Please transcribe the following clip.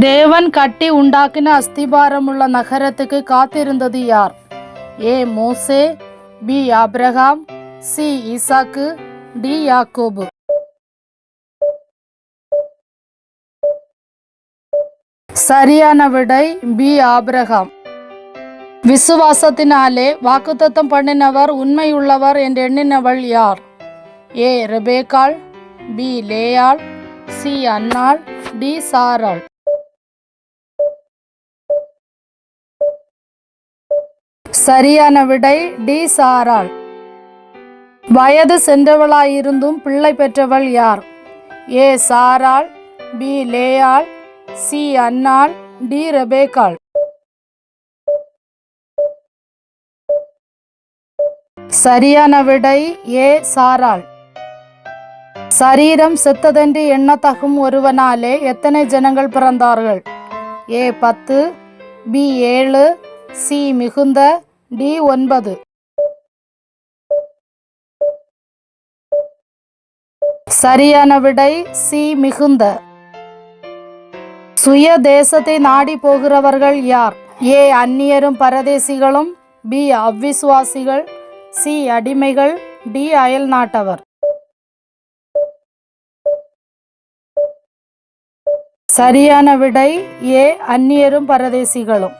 தேவன் கட்டி உண்டாக்கின அஸ்திபாரமுள்ள நகரத்துக்கு காத்திருந்தது யார் ஏ மோசே பி ஆபிரகாம் சி ஈசாக்கு டி யாக்கோபு சரியான விடை பி ஆபிரகாம் விசுவாசத்தினாலே வாக்குத்தத்தம் பண்ணினவர் உண்மையுள்ளவர் என்று எண்ணினவள் யார் ஏ ரெபேக்காள் பி லேயாள் சி அன்னாள் டி சாராள் சரியான விடை டி சாராள். வயது சென்றவளாயிருந்தும் பிள்ளை பெற்றவள் யார்? ஏ சாராள் பி லேயாள் சி அன்னாள் டி ரெபேக்காள். சரியான விடை ஏ சாராள். சரீரம் செத்ததென்று எண்ணத்தகும் ஒருவனாலே எத்தனை ஜனங்கள் பிறந்தார்கள்? ஏ பத்து பி ஏழு சி மிகுந்த டி ஒன்பது. சரியான விடை சி மிகுந்த. சுய தேசத்தை நாடி போகிறவர்கள் யார்? ஏ அந்நியரும் பரதேசிகளும் பி அவ்விசுவாசிகள் சி அடிமைகள் டி அயல் நாட்டவர் சரியான விடை ஏ அந்நியரும் பரதேசிகளும்.